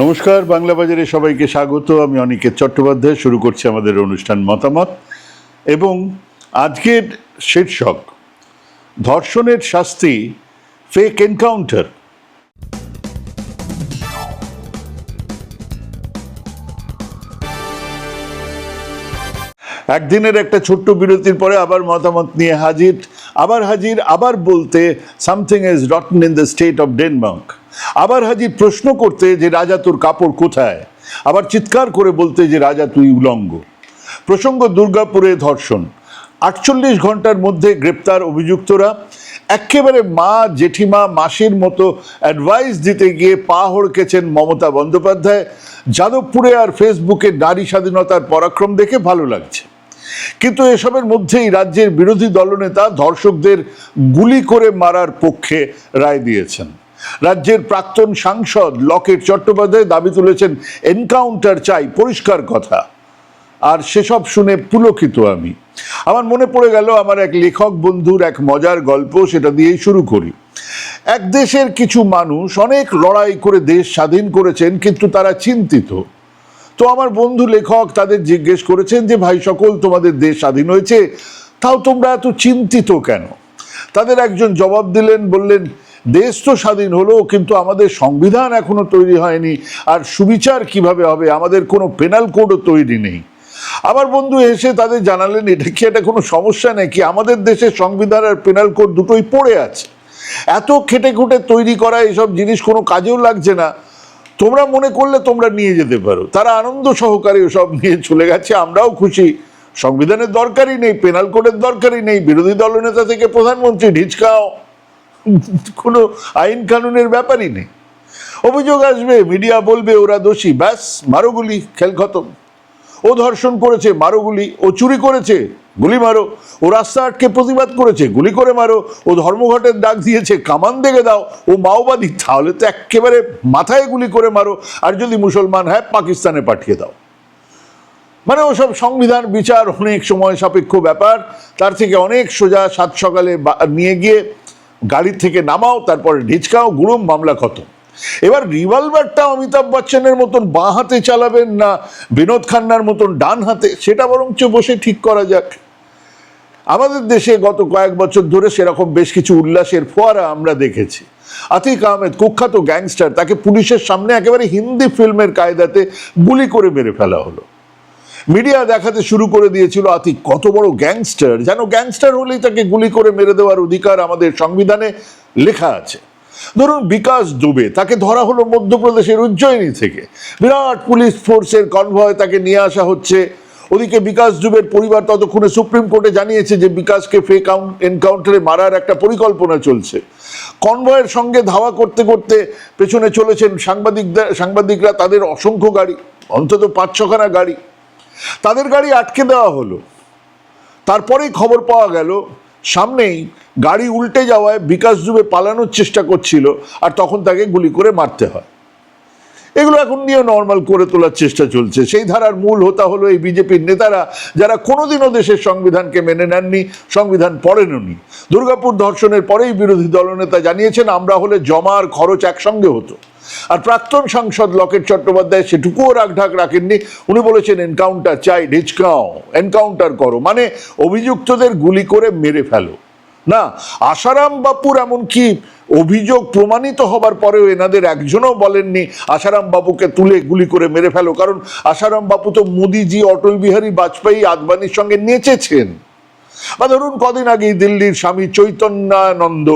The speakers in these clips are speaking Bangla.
নমস্কার, বাংলা বাজারে সবাইকে স্বাগত। আমি অনিকেত চট্টোপাধ্যায়, শুরু করছি আমাদের অনুষ্ঠান মতামত। এবং আজকের শীর্ষক, ধর্ষণের শাস্তি ফেক এনকাউন্টার একদিনের একটা ছোট্ট বিরতির পরে আবার মতামত নিয়ে হাজির, আবার হাজির, আবার বলতে something is rotten in the state of Denmark আবার হাজির প্রশ্ন করতে যে রাজা তোর কাপড় কোথায়? আবার চিৎকার করে বলতে যে রাজা তুই উলঙ্গ। প্রসঙ্গ দুর্গাপুরে ধর্ষণ। আটচল্লিশ ঘণ্টার মধ্যে গ্রেপ্তার অভিযুক্তরা। একেবারে মা, জেঠিমা, মাসির মতো অ্যাডভাইস দিতে গিয়ে পা হড়কেছেন মমতা বন্দ্যোপাধ্যায়। যাদবপুরে আর ফেসবুকে নারী স্বাধীনতার পরাক্রম দেখে ভালো লাগছে। কিন্তু এসবের মধ্যেই রাজ্যের বিরোধী দলনেতা ধর্ষকদের গুলি করে মারার পক্ষে রায় দিয়েছেন। রাজ্যের প্রাক্তন সাংসদ লকেট চট্টোপাধ্যায় দাবি তুলেছেন, এনকাউন্টার চাই, পরিষ্কার কথা। আর সেসব শুনে পুলকিত আমি। আমার মনে পড়ে গেল, আমার এক লেখক বন্ধুর এক মজার গল্প সেটা দিয়েই শুরু করি। এক দেশের কিছু মানুষ অনেক লড়াই করে দেশ স্বাধীন করেছেন, কিন্তু তারা চিন্তিত। তো আমার বন্ধু লেখক তাদের জিজ্ঞেস করেছেন যে, ভাই সকল তোমাদের দেশ স্বাধীন হয়েছে, তাও তোমরা এত চিন্তিত কেন? তাদের একজন জবাব দিলেন, বললেন, দেশ তো স্বাধীন হলো, কিন্তু আমাদের সংবিধান এখনও তৈরি হয়নি, আর সুবিচার কীভাবে হবে? আমাদের কোনো পেনাল কোডও তৈরি নেই। আমার বন্ধু এসে তাদের জানালেন, এটা কি এটা কোনো সমস্যা নাকি? আমাদের দেশের সংবিধান আর পেনাল কোড দুটোই পড়ে আছে। এত খেটে খুঁটে তৈরি করা এসব জিনিস কোনো কাজেও লাগছে না। তোমরা মনে করলে তোমরা নিয়ে যেতে পারো। তারা আনন্দ সহকারে সব নিয়ে চলে গেছে, আমরাও খুশি। সংবিধানের দরকারই নেই পেনাল কোডের দরকারই নেই, বিরোধী দলনেতা থেকে প্রধানমন্ত্রী ঢিচকাও। কোনো আইন কানুনের ব্যাপারই নেই। অভিযোগ আসবে, মিডিয়া বলবে ওরা দোষী, ব্যাস, মারোগুলি, খেল খতম। ও ধর্ষণ করেছে, মারো গুলি। ও চুরি করেছে, গুলি মারো। ও রাস্তা আটকে প্রতিবাদ করেছে, গুলি করে মারো। ও ধর্মঘটের ডাক দিয়েছে, কামান দেখে দাও। ও মাওবাদী, তাহলে তো একেবারে মাথায় গুলি করে মারো। আর যদি মুসলমান হয়, পাকিস্তানে পাঠিয়ে দাও। মানে ওসব সংবিধান, বিচার, অনেক সময় সাপেক্ষ ব্যাপার। তার থেকে অনেক সোজা সাত সকালে নিয়ে গিয়ে গাড়ির থেকে নামাও, তারপরে ঢিচকাও গুড়ুম মামলা খতম। এবার রিভলভারটা অমিতাভ বচ্চনের মতন বাঁ হাতে চালাবেন না, বিনোদ খান্নার মতন ডান হাতে, সেটা বরঞ্চ বসে ঠিক করা যাক। আমাদের দেশে গত কয়েক বছর ধরে সেরকম বেশ কিছু উল্লাসের ফোয়ারা আমরা দেখেছি। আতিক আহমেদ, কুখ্যাত গ্যাংস্টার, তাকে পুলিশের সামনে একেবারে হিন্দি ফিল্মের কায়দাতে গুলি করে মেরে ফেলা হলো। মিডিয়া দেখাতে শুরু করে দিয়েছিল, আতিক, কত বড় গ্যাংস্টার। যেন গ্যাংস্টার হলেই তাকে গুলি করে মেরে দেওয়ার অধিকার আমাদের সংবিধানে লেখা আছে। ধরুন বিকাশ দুবে, তাকে ধরা হলো মধ্যপ্রদেশের উজ্জয়িনী থেকে। বিরাট পুলিশ ফোর্সের কনভয় তাকে নিয়ে আসা হচ্ছে। ওদিকে বিকাশ দুবের পরিবার ততক্ষণে সুপ্রিম কোর্টে জানিয়েছে যে বিকাশকে ফেক এনকাউন্টারে মারার একটা পরিকল্পনা চলছে। কনভয়ের সঙ্গে ধাওয়া করতে করতে পেছনে চলেছেন সাংবাদিকদের সাংবাদিকরা তাদের অসংখ্য গাড়ি, অন্তত পাঁচ ছখানা গাড়ি। তাদের গাড়ি আটকে দেওয়া হলো। তারপরেই খবর পাওয়া গেল সামনেই গাড়ি উল্টে যাওয়ায় বিকাশ দুবে পালানোর চেষ্টা করছিল আর তখন তাকে গুলি করে মারতে হয়। এগুলো এখন নিয়ে নর্মাল করে তোলার চেষ্টা চলছে। সেই ধারার মূল হতা হলো এই বিজেপির নেতারা যারা কোনোদিনও দেশের সংবিধানকে মেনে নেননি, সংবিধান পড়েননি দুর্গাপুর ধর্ষণের পরেই বিরোধী দলনেতা জানিয়েছেন, আমরা হলে জমার খরচ একসঙ্গে হতো। প্রাক্তন সাংসদ লকেট চট্টোপাধ্যায় সেটুকুও রাগঢাক রাখেননি। উনি বলেছেন, এনকাউন্টার চাই ঢিচকাও এনকাউন্টার করো। মানে অভিযুক্তদের গুলি করে মেরে ফেলো। না আসারাম বাপুর এমনকি অভিযোগ প্রমাণিত হবার পরেও এনাদের একজনও বলেননি আসারাম বাপুকে তুলে গুলি করে মেরে ফেলো। কারণ আসারাম বাপু তো মোদিজি, অটল বিহারী বাজপেয়ী, আদবানির সঙ্গে নেচেছেন। বা ধরুন, কদিন আগেই দিল্লির স্বামী চৈতন্যানন্দ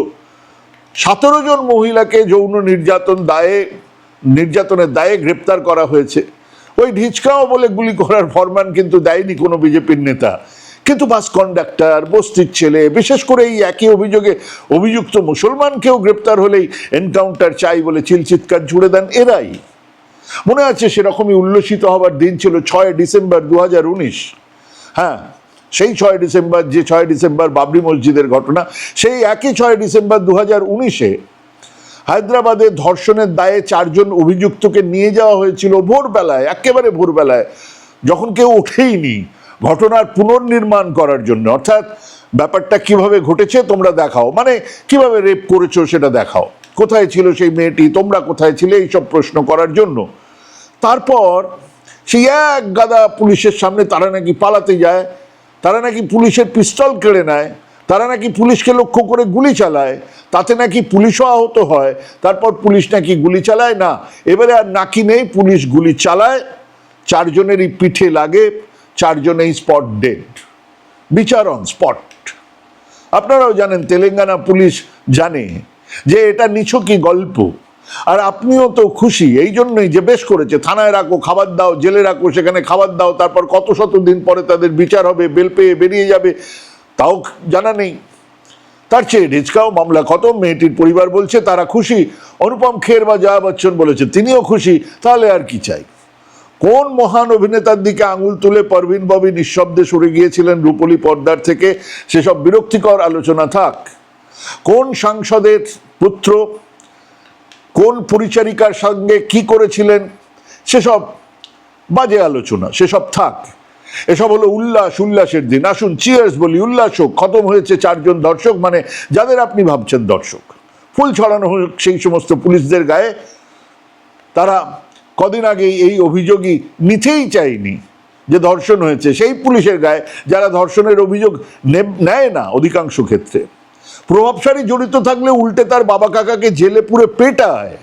সতেরো জন মহিলাকে যৌন নির্যাতন দায়ে, নির্যাতনের দায়ে গ্রেপ্তার করা হয়েছে। ওই ঢিচকাও বলে গুলি করার ফরমান কিন্তু দেয়নি কোনো বিজেপির নেতা। কিন্তু বাস কন্ডাক্টর বস্তির ছেলে, বিশেষ করে এই একই অভিযোগে অভিযুক্ত মুসলমানকেও গ্রেপ্তার হলেই এনকাউন্টার চাই বলে চিলচিৎকার জুড়ে দেন এরাই। মনে আছে সেরকমই উল্লসিত হবার দিন ছিল ছয় ডিসেম্বর দু হাজার উনিশ। হ্যাঁ সেই ছয় ডিসেম্বর, যে ছয় ডিসেম্বর বাবরি মসজিদের ঘটনা, সেই একই ছয় ডিসেম্বর দু হাজার উনিশে হায়দ্রাবাদে ধর্ষণের দায়ে চারজন অভিযুক্তকে নিয়ে যাওয়া হয়েছিল ভোরবেলায়, একেবারে ভোরবেলায়, যখন কেউ ওঠেইনি ঘটনার পুনর্নির্মাণ করার জন্য। অর্থাৎ ব্যাপারটা কীভাবে ঘটেছে তোমরা দেখাও। মানে কীভাবে রেপ করেছ সেটা দেখাও। কোথায় ছিল সেই মেয়েটি? তোমরা কোথায় ছিলে এইসব প্রশ্ন করার জন্য। তারপর সেই এক গাদা পুলিশের সামনে তারা নাকি পালাতে যায়। তারা নাকি পুলিশের পিস্তল কেড়ে নেয়, তারা নাকি পুলিশকে লক্ষ্য করে গুলি চালায়, তাতে নাকি পুলিশও আহত হয়, তারপর পুলিশ নাকি গুলি চালায় না। এবারে আর নাকি নেই, পুলিশ গুলি চালায়, চারজনেরই পিঠে লাগে, চারজনেই স্পট ডেড। বিচার অন স্পট। আপনারাও জানেন, তেলেঙ্গানা পুলিশ জানে যে এটা নিছকই গল্প। আর আপনিও তো খুশি, এই জন্যই যে বেশ করেছে, থানায় রাখো, খাবার দাও, জেলে রাখো, সেখানে খাবার দাও, তারপর কত শত দিন পরে তাদের বিচার হবে, বেল পেয়ে বেরিয়ে যাবে, তাও জানা নেই। তার চেয়ে রিচকাও মামলা খতম, মেয়েটির পরিবার বলছে তারা খুশি, অনুপম খের বা জয়া বচ্চন বলেছে, তিনিও খুশি, তাহলে আর কি চাই? কোন মহান অভিনেতার দিকে আঙুল তুলে পরভিন ববি নিঃশব্দে সরে গিয়েছিলেন রূপলী পর্দার থেকে? সেসব বিরক্তিকর আলোচনা থাক। কোন সাংসদের পুত্র কোন পরিচারিকার সঙ্গে কি করেছিলেন? সেসব বাজে আলোচনা, সেসব থাক। এসব হলো উল্লাস, উল্লাসের দিন। আসুন চিয়ার্স বলি, উল্লাস হোক, খতম হয়েছে চারজন দর্শক মানে যাদের আপনি ভাবছেন দর্শক। ফুল ছড়ানো হোক সেই সমস্ত পুলিশদের গায়ে। তারা কদিন আগে এই অভিযোগই নিতেই চায়নি যে ধর্ষণ হয়েছে। সেই পুলিশের গায়ে যারা ধর্ষণের অভিযোগ নেয় না অধিকাংশ ক্ষেত্রে। প্রভাবশালী জড়িত থাকলে উল্টে তার বাবা কাকাকে জেলে পুরে পেটায়।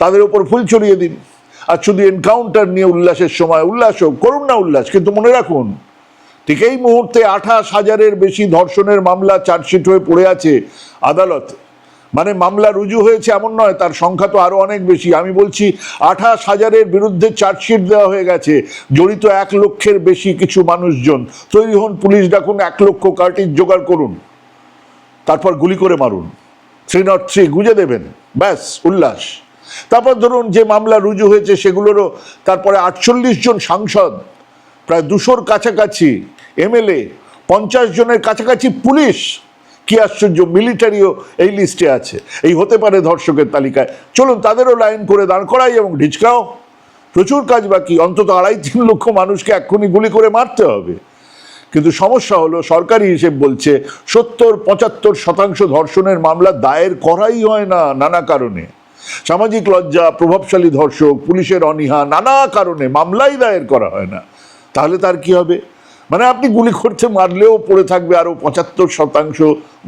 তাদের ওপর ফুল ছড়িয়ে দিন। আর শুধু এনকাউন্টার নিয়ে উল্লাসের সময়, উল্লাস হোক, করুন না উল্লাস, কিন্তু মনে রাখুন, ঠিক এই মুহূর্তে আঠাশ হাজারের বেশি ধর্ষণের মামলা চার্জশিট হয়ে পড়ে আছে আদালতে। মানে মামলা রুজু হয়েছে এমন নয়, তার সংখ্যা তো আরও অনেক বেশি। আমি বলছি, আঠাশ হাজারের বিরুদ্ধে চার্জশিট দেওয়া হয়ে গেছে, জড়িত এক লক্ষের বেশি কিছু মানুষজন। তৈরি হন পুলিশ, ডাকুন, এক লক্ষ কার্টিজ জোগাড় করুন। তারপর গুলি করে মারুন। থ্রি নট থ্রি গুঁজে দেবেন। ব্যাস, উল্লাস। তারপর ধরুন যে মামলা রুজু হয়েছে সেগুলোরও তারপরে আটচল্লিশ জন সাংসদ, প্রায় দুশোর কাছাকাছি এমএলএ, পঞ্চাশ জনের কাছাকাছি পুলিশ। কি আশ্চর্য, মিলিটারিও এই লিস্টে আছে। এই হতে পারে ধর্ষকের তালিকায়। চলুন, তাদেরও লাইন করে দাঁড় করাই এবং ঢিচকাও। প্রচুর কাজ বাকি। অন্তত আড়াই তিন লক্ষ মানুষকে এক্ষুনি গুলি করে মারতে হবে। কিন্তু সমস্যা হলো, সরকারি হিসেব বলছে সত্তর, পঁচাত্তর শতাংশ ধর্ষণের মামলা দায়ের করাই হয় না নানা কারণে। সামাজিক লজ্জা, প্রভাবশালী ধর্ষক, পুলিশের অনীহা, নানা কারণে মামলাই দায়ের করা হয় না। তাহলে তার কি হবে? মানে আপনি গুলি করতে মারলেও পড়ে থাকবে আরও পঁচাত্তর শতাংশ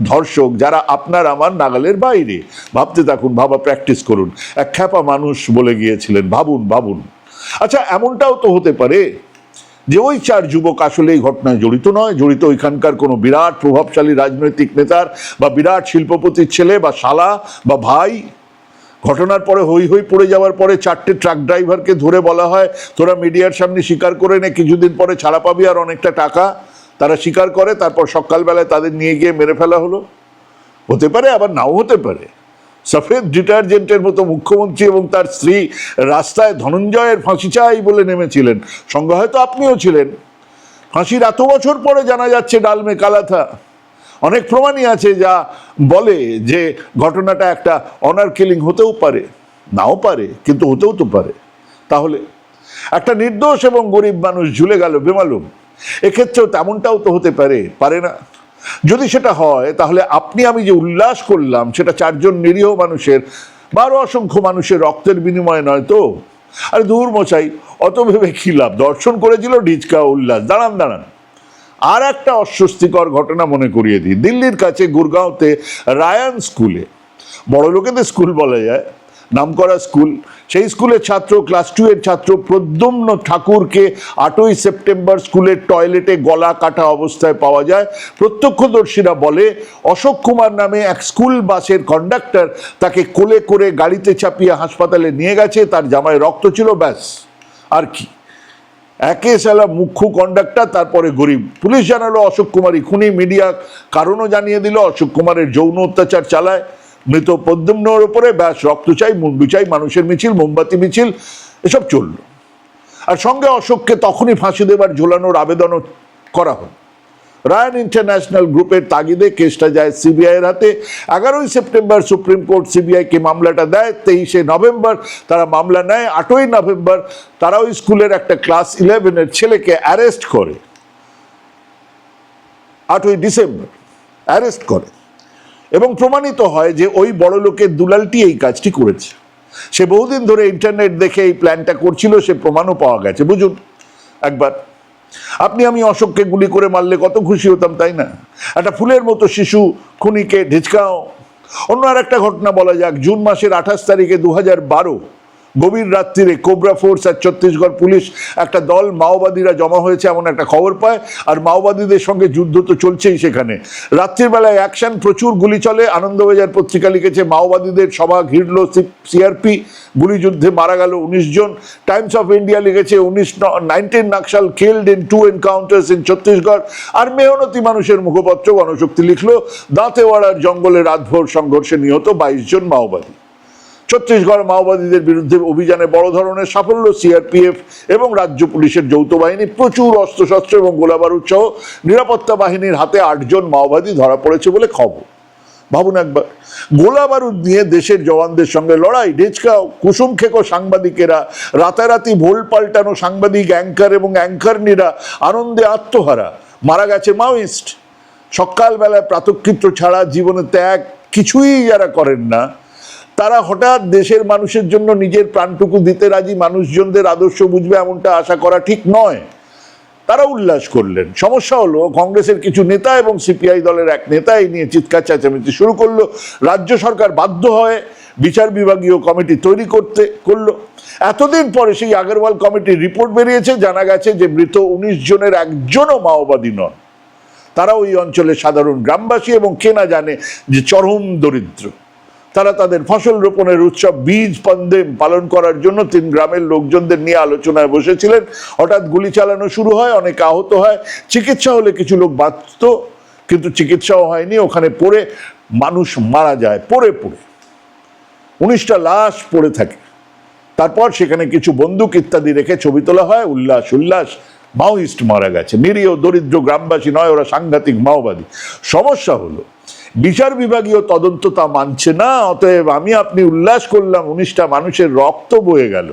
ধর্ষক যারা আপনার আমার নাগালের বাইরে। ভাবতে থাকুন, ভাবা প্র্যাকটিস করুন। এক খ্যাপা মানুষ বলে গিয়েছিলেন, ভাবুন ভাবুন। আচ্ছা এমনটাও তো হতে পারে যে ওই চার যুবক আসলে এই ঘটনায় জড়িত নয়, জড়িত ওইখানকার কোনো বিরাট প্রভাবশালী রাজনৈতিক নেতার বা বিরাট শিল্পপতির ছেলে বা শালা বা ভাই। ঘটনার পরে হই হই পড়ে যাওয়ার পরে চারটে ট্রাক ড্রাইভারকে ধরে বলা হয়, তোরা মিডিয়ার সামনে স্বীকার করে নে, কিছুদিন পরে ছাড়া পাবি আর অনেকটা টাকা। তারা স্বীকার করে, তারপর সকালবেলায় তাদের নিয়ে গিয়ে মেরে ফেলা হলো। হতে পারে, আবার নাও হতে পারে। সফেদ ডিটারজেন্টের মতো মুখ্যমন্ত্রী এবং তার স্ত্রী রাস্তায় ধনঞ্জয়ের ফাঁসি চাই বলে নেমেছিলেন। সঙ্গে হয়তো আপনিও ছিলেন। ফাঁসির এত বছর পরে জানা যাচ্ছে ডালমে কালাথা। অনেক প্রমাণই আছে যা বলে যে ঘটনাটা একটা অনার কিলিং হতেও পারে, নাও পারে, কিন্তু হতেও তো পারে। তাহলে একটা নির্দোষ এবং গরিব মানুষ ঝুলে গেল, বেমালুম। এক্ষেত্রেও তেমনটাও তো হতে পারে পারে না। যদি সেটা হয়, তাহলে আপনি আমি যে উল্লাস করলাম, সেটা চারজন নিরীহ মানুষের, বারো অসংখ্য মানুষের রক্তের বিনিময়ে নয় তো? আরে দূর মশাই, অত ভেবে কি লাভ? দর্শন করেছিল ডিচকা উল্লাস। দাঁড়ান দাঁড়ান। আর একটা অস্বস্তিকর ঘটনা মনে করিয়ে দিই। দিল্লির কাছে গুরগাঁওতে রায়ান স্কুলে বড় লোকেদের স্কুল বলা যায় নামকরা স্কুল। সেই স্কুলের ছাত্র, ক্লাস টু এর ছাত্র প্রদ্যুম্ন ঠাকুরকে আটই সেপ্টেম্বর স্কুলের টয়লেটে গলা কাটা অবস্থায় পাওয়া যায়। প্রত্যক্ষদর্শীরা বলে, অশোক কুমার নামে এক স্কুল বাসের কন্ডাক্টর তাকে কোলে করে গাড়িতে চাপিয়ে হাসপাতালে নিয়ে গেছে। তার জামায় রক্ত ছিল, ব্যাস। আর কি? একে সালা মুখ্য কন্ডাক্টর তারপরে গরিব। পুলিশ জানালো, অশোক কুমারই খুনি। মিডিয়া কারণও জানিয়ে দিল, অশোক কুমারের যৌন অত্যাচার চালায়। মৃত পদ্মম্নর ওপরে ব্যাস, রক্ত চাই, মুন্ডু চাই, মানুষের মিছিল, মোমবাতি মিছিল, এসব চলল। আর সঙ্গে অশোককে তখনই ফাঁসি দেবার ঝোলানোর আবেদনও করা হল। রায়ান ইন্টারন্যাশনাল গ্রুপের তাগিদে কেসটা যায় সিবিআই এর হাতে। এগারোই সেপ্টেম্বর সুপ্রিম কোর্ট সিবিআইকে মামলাটা দেয়, তেইশে নভেম্বর তারা মামলা নেয়, আটই নভেম্বর তারা ওই স্কুলের একটা ক্লাস ইলেভেনের ছেলেকে অ্যারেস্ট করে। আটই ডিসেম্বর, অ্যারেস্ট করে। এবং প্রমাণিত হয় যে ওই বড় লোকের দুলালটি এই কাজটি করেছে। সে বহুদিন ধরে ইন্টারনেট দেখে এই প্ল্যানটা করছিল, সে প্রমাণও পাওয়া গেছে। বুঝুন, একবার। আপনি আমি অশোককে গুলি করে মারলে কত খুশি হতাম, তাই না? একটা ফুলের মতো শিশু খুনিকে ঢিচকাও। অন্য আর একটা ঘটনা বলা যাক। জুন মাসের আঠাশ তারিখে দু হাজার বারো গভীর রাত্রিরে কোবরা ফোর্স আর ছত্তিশগড় পুলিশ একটা দল মাওবাদীরা জমা হয়েছে এমন একটা খবর পায়, আর মাওবাদীদের সঙ্গে যুদ্ধ তো চলছেই সেখানে। রাত্রির বেলায় অ্যাকশন প্রচুর গুলি চলে, আনন্দবাজার পত্রিকা লিখেছে, মাওবাদীদের সভা ঘিরল সিআরপি গুলিযুদ্ধে মারা গেল উনিশ জন। টাইমস অফ ইন্ডিয়া লিখেছে, উনিশ nineteen Naxal killed in two encounters in Chhattisgarh. আর মেহনতি মানুষের মুখপত্র, গণশক্তি লিখল, দাঁতেওয়াড়ার জঙ্গলে রাতভর সংঘর্ষে নিহত বাইশ জন মাওবাদী। ছত্তিশগড় মাওবাদীদের বিরুদ্ধে অভিযানে বড় ধরনের সাফল্য সিআরপিএফ এবং রাজ্য পুলিশের যৌথ বাহিনী, প্রচুর অস্ত্রশস্ত্র এবং গোলাবারুদ সহ নিরাপত্তা বাহিনীর হাতে আটজন মাওবাদী ধরা পড়েছে বলে খবর। ভাবুন একবার গোলা বারুদ নিয়ে দেশের জওয়ানদের সঙ্গে লড়াই ডেচকাও কুসুম খেকো সাংবাদিকেরা, রাতারাতি ভোল পাল্টানো সাংবাদিক, অ্যাঙ্কার এবং অ্যাঙ্কারনিরা আনন্দে আত্মহারা। মারা গেছে মাওয়িস্ট। সকালবেলায় প্রাতকৃত্য ছাড়া জীবনে ত্যাগ কিছুই যারা করেন না। তারা হঠাৎ দেশের মানুষের জন্য নিজের প্রাণটুকু দিতে রাজি, মানুষজনদের আদর্শ বুঝবে এমনটা আশা করা ঠিক নয়। তারা উল্লাস করলেন। সমস্যা হলো, কংগ্রেসের কিছু নেতা এবং সিপিআই দলের এক নেতা এই নিয়ে চিৎকার, চেঁচামেচি শুরু করল। রাজ্য সরকার বাধ্য হয় বিচার বিভাগীয় কমিটি তৈরি করতে, করল। এতদিন পরে সেই আগরওয়াল কমিটির রিপোর্ট বেরিয়েছে। জানা গেছে যে মৃত উনিশ জনের একজনও মাওবাদী নন। তারা ওই অঞ্চলের সাধারণ গ্রামবাসী এবং কে না জানে যে চরম দরিদ্র। তারা তাদের ফসল রোপণের উৎসব বীজ পন্দেম পালন করার জন্য তিন গ্রামের লোকজনদের নিয়ে আলোচনায় বসেছিলেন। হঠাৎ গুলি চালানো শুরু হয়, অনেক আহত হয়। চিকিৎসা হলে কিছু লোক বাঁচত, কিন্তু চিকিৎসাও হয়নি। ওখানে পড়ে মানুষ মারা যায়, পড়ে পড়ে। উনিশটা লাশ পড়ে থাকে। তারপর সেখানে কিছু বন্দুক ইত্যাদি রেখে ছবি তোলা হয়। উল্লাস উল্লাস মাওইস্ট মারা গেছে। নিরীহ, দরিদ্র গ্রামবাসী নয়, ওরা সাংঘাতিক মাওবাদী। সমস্যা হলো বিচার বিভাগীয় তদন্ত তা মানছে না, অতএব আমি আপনি উল্লাস করলাম উনিশটা মানুষের রক্ত বয়ে গেল।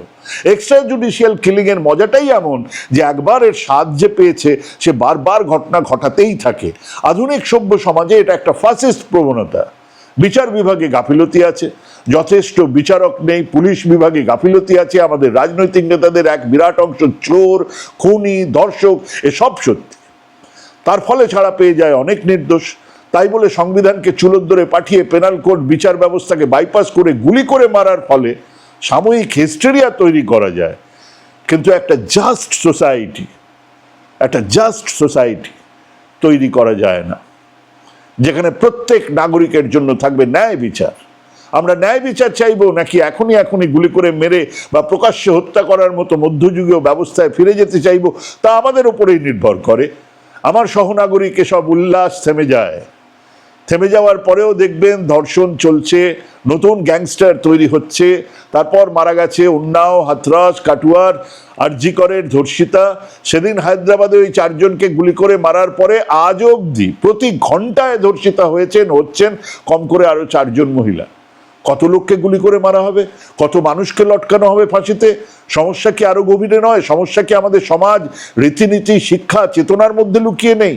এক্সট্রা জুডিশিয়াল কিলিং এর মজাটাই এমন যে একবার এর স্বাদ যে পেয়েছে, সে বারবার ঘটনা ঘটাতেই থাকে। আধুনিক সভ্য সমাজে এটা একটা ফাসিস্ট প্রবণতা। বিচার বিভাগে গাফিলতি আছে, যথেষ্ট বিচারক নেই, পুলিশ বিভাগে গাফিলতি আছে, আমাদের রাজনৈতিক নেতাদের এক বিরাট অংশ চোর, খুনি, দর্শক, এসব সত্যি। তার ফলে ছাড়া পেয়ে যায় অনেক নির্দোষ। তাই বলে সংবিধানকে চুলোদ্দরে পাঠিয়ে পেনাল কোড বিচার ব্যবস্থাকে বাইপাস করে গুলি করে মারার ফলে সাময়িক হিস্টেরিয়া তৈরি করা যায়। কিন্তু একটা জাস্ট সোসাইটি একটা জাস্ট সোসাইটি তৈরি করা যায় না। যেখানে প্রত্যেক নাগরিকের জন্য থাকবে ন্যায় বিচার। আমরা ন্যায় বিচার চাইব নাকি এখনই এখনই গুলি করে মেরে বা প্রকাশ্যে হত্যা করার মতো মধ্যযুগীয় ব্যবস্থায় ফিরে যেতে চাইব তা আমাদের উপরেই নির্ভর করে। আমার সহনাগরিক এসব উল্লাস থেমে যায়। থেমে যাওয়ার পরেও দেখবেন ধর্ষণ চলছে, নতুন গ্যাংস্টার তৈরি হচ্ছে। তারপর মারা গেছে উন্নাও হাথরাস কাটুয়ার, আরজিকরের ধর্ষিতা। সেদিন হায়দ্রাবাদে ওই চারজনকে গুলি করে মারার পরে আজ অবধি প্রতি ঘন্টায় ধর্ষিতা হয়েছেন, হচ্ছেন কম করে আরও চারজন মহিলা। কত লোককে গুলি করে মারা হবে? কত মানুষকে লটকানো হবে ফাঁসিতে? সমস্যা কি আরও গভীরে নয়? সমস্যা কি আমাদের সমাজ, রীতিনীতি, শিক্ষা, চেতনার মধ্যে লুকিয়ে নেই?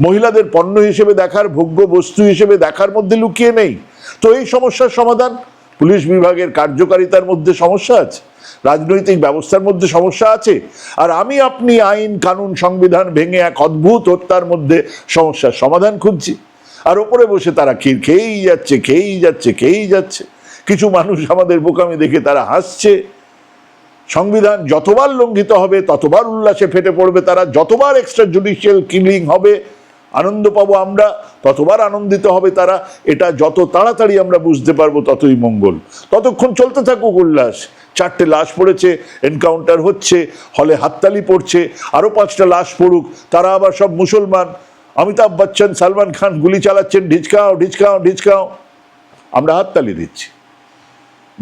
মহিলাদের পণ্য হিসেবে দেখার, ভোগ্য বস্তু হিসেবে দেখার মধ্যে লুকিয়ে নেই। তো এই সমস্যার সমাধান? পুলিশ বিভাগের কার্যকারিতার মধ্যে সমস্যা আছে? রাজনৈতিক ব্যবস্থার মধ্যে সমস্যা আছে? আর আমি আপনি আইন, কানুন, সংবিধান ভেঙে এক অদ্ভুত হত্যার মধ্যে সমস্যার সমাধান খুঁজছি। আর ওপরে বসে তারা ক্ষীর খেয়েই যাচ্ছে খেয়েই যাচ্ছে খেয়েই যাচ্ছে। কিছু মানুষ আমাদের বোকামি দেখে তারা হাসছে। সংবিধান যতবার লঙ্ঘিত হবে, ততবার উল্লাসে ফেটে পড়বে তারা, যতবার এক্সট্রা জুডিশিয়াল কিলিং হবে আনন্দ পাবো আমরা, ততবার আনন্দিত হবে তারা। এটা যত তাড়াতাড়ি আমরা বুঝতে পারব ততই মঙ্গল। ততক্ষণ চলতে থাকুক উল্লাস। চারটে লাশ পড়েছে এনকাউন্টার হচ্ছে, হলে হাততালি পড়ছে আরও পাঁচটা লাশ পড়ুক, তারা আবার সব মুসলমান। অমিতাভ বচ্চন, সালমান খান গুলি চালাচ্ছেন, ঢিচকাও ঢিচকাও ঢিচকাও। আমরা হাততালি দিচ্ছি।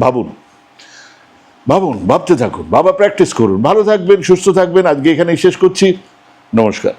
ভাবুন ভাবুন, ভাবতে থাকুন, বাবা প্র্যাকটিস করুন। ভালো থাকবেন, সুস্থ থাকবেন। আজকে এখানেই শেষ করছি। নমস্কার।